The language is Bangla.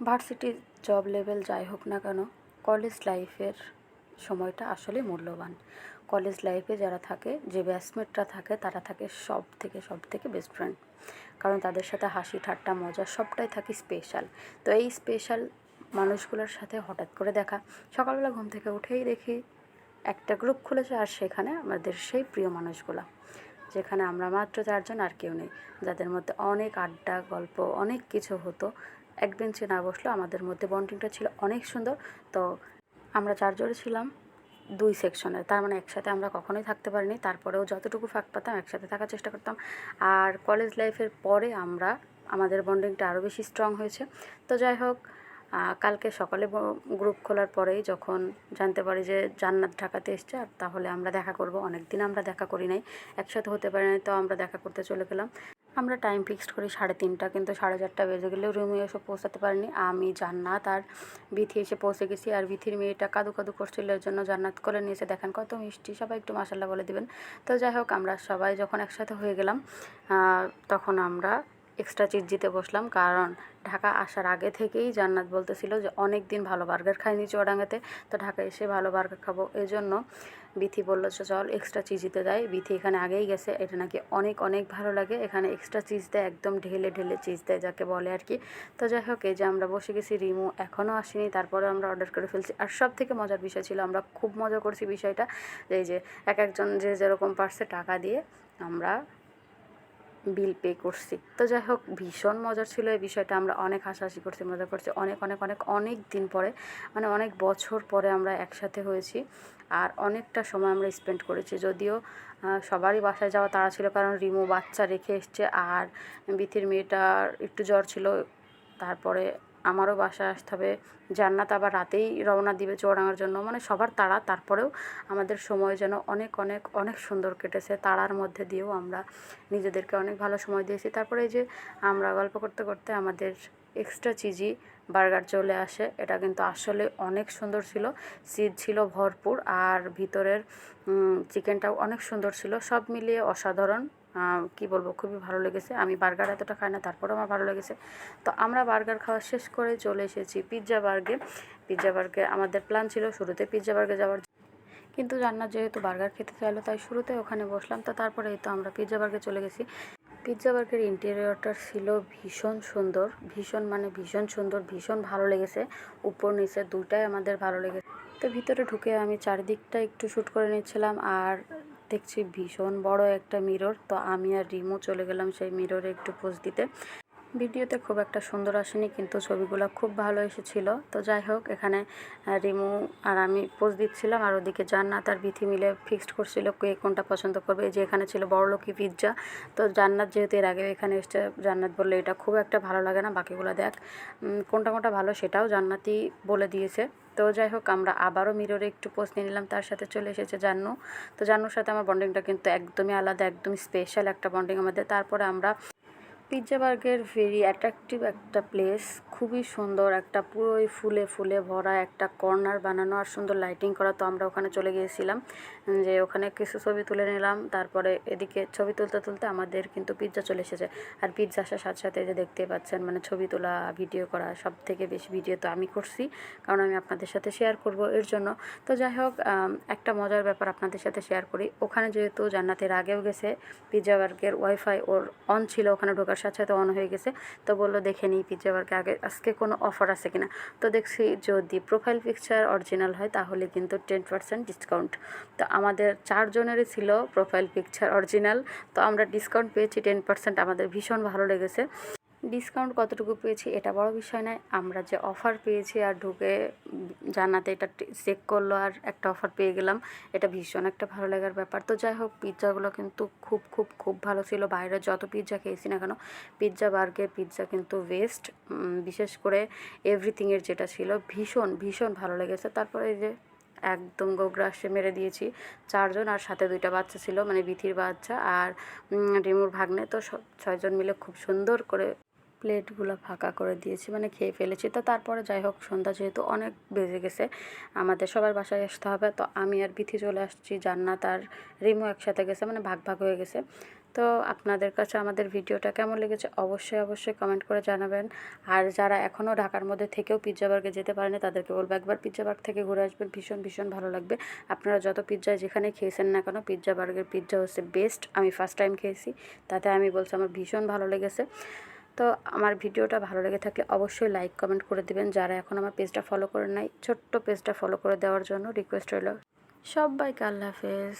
ভার্সিটি জব লেভেল যাই হোক না কেন কলেজ লাইফের সময়টা আসলে মূল্যবান। কলেজ লাইফে যারা থাকে, যে ব্যাচমেটরা থাকে, তারা থাকে সব থেকে সব থেকে বেস্ট ফ্রেন্ড কারণ তাদের সাথে হাসি, ঠাট্টা, মজা সবটাই থাকে স্পেশাল তো এই স্পেশাল মানুষগুলোর সাথে হঠাৎ করে দেখা, সকালবেলা ঘুম থেকে উঠেই দেখি একটা গ্রুপ খুলেছে আর সেখানে আমাদের সেই প্রিয় মানুষগুলো, যেখানে আমরা মাত্র চারজন আর কেউ নেই। যাদের মধ্যে অনেক আড্ডা, গল্প, অনেক কিছু হতো এক বেঞ্চে না বসলেও আমাদের মধ্যে বন্ডিংটা ছিল অনেক সুন্দর। তো আমরা চারজনে ছিলাম দুই সেকশনে তার মানে একসাথে আমরা কখনোই থাকতে পারিনি। তারপরেও যতটুকু ফাঁক পাতাম, একসাথে থাকার চেষ্টা করতাম। আর কলেজ লাইফের পরে আমরা, আমাদের বন্ডিংটা আরও বেশি স্ট্রং হয়েছে। তো যাই হোক কালকে সকালে গ্রুপ খোলার পরেই যখন জানতে পারি যে জান্নাত ঢাকাতে এসছে, আর তাহলে আমরা দেখা করব। অনেক দিন আমরা দেখা করি নাই। একসাথে হতে পারি নাই, তো আমরা দেখা করতে চলে গেলাম। আমরা টাইম ফিক্সড করি সাড়ে তিনটা, কিন্তু সাড়ে চারটা বেজে গেলেও রুমে এসে পৌঁছাতে পারিনি। আমি জান্নাত আর বিথি এসে পৌঁছে গেছি আর বিথির মেয়েটা কাদু কাদু করছিল, এর জন্য জান্নাত করে এসে দেখেন কত মিষ্টি, সবাই একটু মাসাল্লাহ বলে দিবেন। তো যাই হোক, আমরা সবাই যখন একসাথে হয়ে গেলাম তখন আমরা এক্সট্রা চিজ দিতে বসলাম। কারণ ঢাকা আসার আগে থেকেই জান্নাত বলতেছিল যে অনেক দিন ভালো বার্গার খাইনি চুয়াডাঙ্গাতে, তো ঢাকা এসে ভালো বার্গার খাব। এই জন্য বিথি বলল যে চল এক্সট্রা চিজ দিতে যাই। বিথি এখানে আগেই গেছে। এটা নাকি অনেক অনেক ভালো লাগে। এখানে এক্সট্রা চিজ দেয়, একদম ঢেলে ঢেলে চিজ দেয়, যাকে বলে আর কি। তো যাই হোক, এই যে আমরা বসে গেছি, রিমু এখনও আসেনি। তারপরে আমরা অর্ডার করে ফেলছি। আর সব থেকে মজার বিষয় ছিল, আমরা খুব মজা করছি বিষয়টা এই যে, এক একজন যে, যেরকম পারছে টাকা দিয়ে আমরা বিল পে করছি। তো যাই হোক ভীষণ মজার ছিল এই বিষয়টা। আমরা অনেক হাসাহাসি করছি, মজা করছি। অনেক অনেক অনেক অনেক দিন পরে মানে অনেক বছর পরে আমরা একসাথে হয়েছি। আর অনেকটা সময় আমরা স্পেন্ড করেছি। যদিও সবারই বাসায় যাওয়া তারা ছিল, কারণ রিমো বাচ্চা রেখে এসছে, আর বিথির মেয়েটার একটু জ্বর ছিল। তারপরে আমারও বাসায় আসতে হবে। জান্নাত আবার রাতেই রওনা দিবে চৌরাঙার জন্য। মানে সবার তাড়া, তারপরেও আমাদের সময় যেন অনেক অনেক অনেক সুন্দর কেটেছে। তাড়ার মধ্যে দিয়েও আমরা নিজেদেরকে অনেক ভালো সময় দিয়েছি। তারপরে এই যে আমরা গল্প করতে করতে আমাদের এক্সট্রা চিজি বার্গার চলে আসে। এটা কিন্তু আসলে অনেক সুন্দর ছিল। চিজ ছিল ভরপুর। আর ভিতরের চিকেনটাও অনেক সুন্দর ছিল। সব মিলিয়ে অসাধারণ। কি বলব, খুবই ভালো লেগেছে। আমি বার্গার এতটা খাই না, তারপরেও আমার ভালো লেগেছে। তো আমরা বার্গার খাওয়া শেষ করে চলে এসেছি পিৎজা বার্গে। পিৎজা বার্গে আমাদের প্ল্যান ছিল শুরুতে পিৎজা বার্গে যাওয়ার। কিন্তু জান্নাত যেহেতু বার্গার খেতে চাইলো, তাই শুরুতে ওখানে বসলাম। তো তারপরে তো আমরা পিৎজা বার্গে চলে গেছি। পিৎজা বার্গের ইন্টেরিয়রটা ছিল ভীষণ সুন্দর। ভীষণ মানে ভীষণ সুন্দর, ভীষণ ভালো লেগেছে। উপর নিচে দুটাই আমাদের ভালো লেগেছে। তো ভিতরে ঢুকে আমি চারিদিকটা একটু শ্যুট করে নিচ্ছিলাম। আর দেখছি ভীষণ বড় একটা মিরর তো আমি আর রিমু চলে গেলাম সেই মিররে একটু পোজ দিতে। ভিডিওতে খুব একটা সুন্দর আসেনি, কিন্তু ছবিগুলো খুব ভালো এসেছিল। তো যাই হোক, এখানে রিমু আর আমি পোজ দিচ্ছিলাম, আর ওদিকে জান্নাত আর বিথি মিলে ফিক্সড করছিল কে কোনটা পছন্দ করবে। যে এখানে ছিল বড়লোকি পিৎজা তো জান্নাত যেহেতু এর আগে এখানে এসছে, জান্নাত বললে এটা খুব একটা ভালো লাগে না, বাকিগুলো দেখ। কোনটা কোনটা ভালো সেটাও জান্নাতই বলে দিয়েছে। তো যাই হোক, আমরা আবারও মিররে একটু পোস্ট নিয়ে নিলাম। তার সাথে চলে এসেছে জান্নু। তো জান্নুর সাথে আমার বন্ডিংটা কিন্তু একদমই আলাদা, একদমই স্পেশাল একটা বন্ডিং আমাদের। তারপরে আমরা পিৎজা বার্গের ভেরি অ্যাট্রাকটিভ একটা প্লেস খুবই সুন্দর, একটা পুরোই ফুলে ফুলে ভরা একটা কর্নার বানানো আর সুন্দর লাইটিং করা। তো আমরা ওখানে চলে গিয়েছিলাম, যে ওখানে কিছু ছবি তুলে নিলাম, তারপরে এদিকে ছবি তুলতে তুলতে আমাদের কিন্তু পিৎজা চলে এসেছে। আর পিৎজা আসার সাথে সাথে যে দেখতে পাচ্ছেন মানে ছবি তোলা ভিডিও করা সব থেকে বেশি ভিডিও তো আমি করছি, কারণ আমি আপনাদের সাথে শেয়ার করব এর জন্য। তো যাই হোক একটা মজার ব্যাপার আপনাদের সাথে শেয়ার করি। ওখানে যেহেতু জান্নাতের আগেও গেছে পিৎজা বার্গের ওয়াইফাই ওর অন ছিল, ওখানে ঢোকার অন হয়ে গেছে। তো বলল, দেখে নিই পিৎজা বার্গে, আগে, আজকে কোনো অফার আছে কিনা? তো দেখছি যদি প্রোফাইল পিকচার অরিজিনাল হয়, তাহলে কিন্তু টেন পার্সেন্ট ডিসকাউন্ট তো আমাদের চারজনেরই ছিল প্রোফাইল পিকচার অরিজিনাল তো আমরা ডিসকাউন্ট পেয়েছি টেন পার্সেন্ট আমাদের ভীষণ ভালো লেগেছে। ডিসকাউন্ট কতটুকু পেয়েছি এটা বড় বিষয় নয়। আমরা যে অফার পেয়েছি আর ঢুকে জানাতে এটা চেক করল আর একটা অফার পেয়ে গেলাম, এটা ভীষণ একটা ভালো লাগার ব্যাপার। তো যাই হোক, পিৎজাগুলো কিন্তু খুব খুব খুব ভালো ছিল। বাইরে যত পিৎজা খেয়েছি না কেন, পিৎজা, বার্গের, পিৎজা কিন্তু বেস্ট বিশেষ করে এভরিথিংয়ের যেটা ছিল ভীষণ ভীষণ ভালো লেগেছে। তারপরে এই যে একদম গোগ্রাসে মেরে দিয়েছি চারজন আর সাথে দুইটা বাচ্চা ছিল মানে বিথির বাচ্চা আর রিমুর ভাগ্নে। তো ছয়জন মিলে খুব সুন্দর করে প্লেটগুলো ফাঁকা করে দিয়েছি মানে খেয়ে ফেলেছি। তো তারপরে যাই হোক, সন্ধ্যা যেহেতু অনেক বেজে গেছে, আমাদের সবার বাসায় আসতে হবে। তো আমি আর বিথি চলে আসছি, জান্নাত আর রিমু একসাথে গেছে মানে ভাগ ভাগ হয়ে গেছে। তো আপনাদের কাছে আমাদের ভিডিওটা কেমন লেগেছে অবশ্যই অবশ্যই কমেন্ট করে জানাবেন। আর যারা এখনও ঢাকার মধ্যে থেকেও পিৎজা বার্গে যেতে পারেনি, তাদেরকে বলব একবার পিৎজা বার্গ থেকে ঘুরে আসবেন, ভীষণ ভীষণ ভালো লাগবে। আপনারা যত পিৎজা যেখানে খেয়েছেন না কেন পিৎজা বার্গের পিৎজা হচ্ছে বেস্ট আমি ফার্স্ট টাইম খেয়েছি, তাতে আমি বলছি আমার ভীষণ ভালো লেগেছে। তো আমার ভিডিওটা ভালো লেগে থাকলে অবশ্যই লাইক, কমেন্ট করে দিবেন। যারা এখন আমার পেজটা ফলো করে নাই, ছোট্ট পেজটা ফলো করে দেওয়ার জন্য রিকোয়েস্ট রইল। সবাইকে আল্লাহ হাফেজ।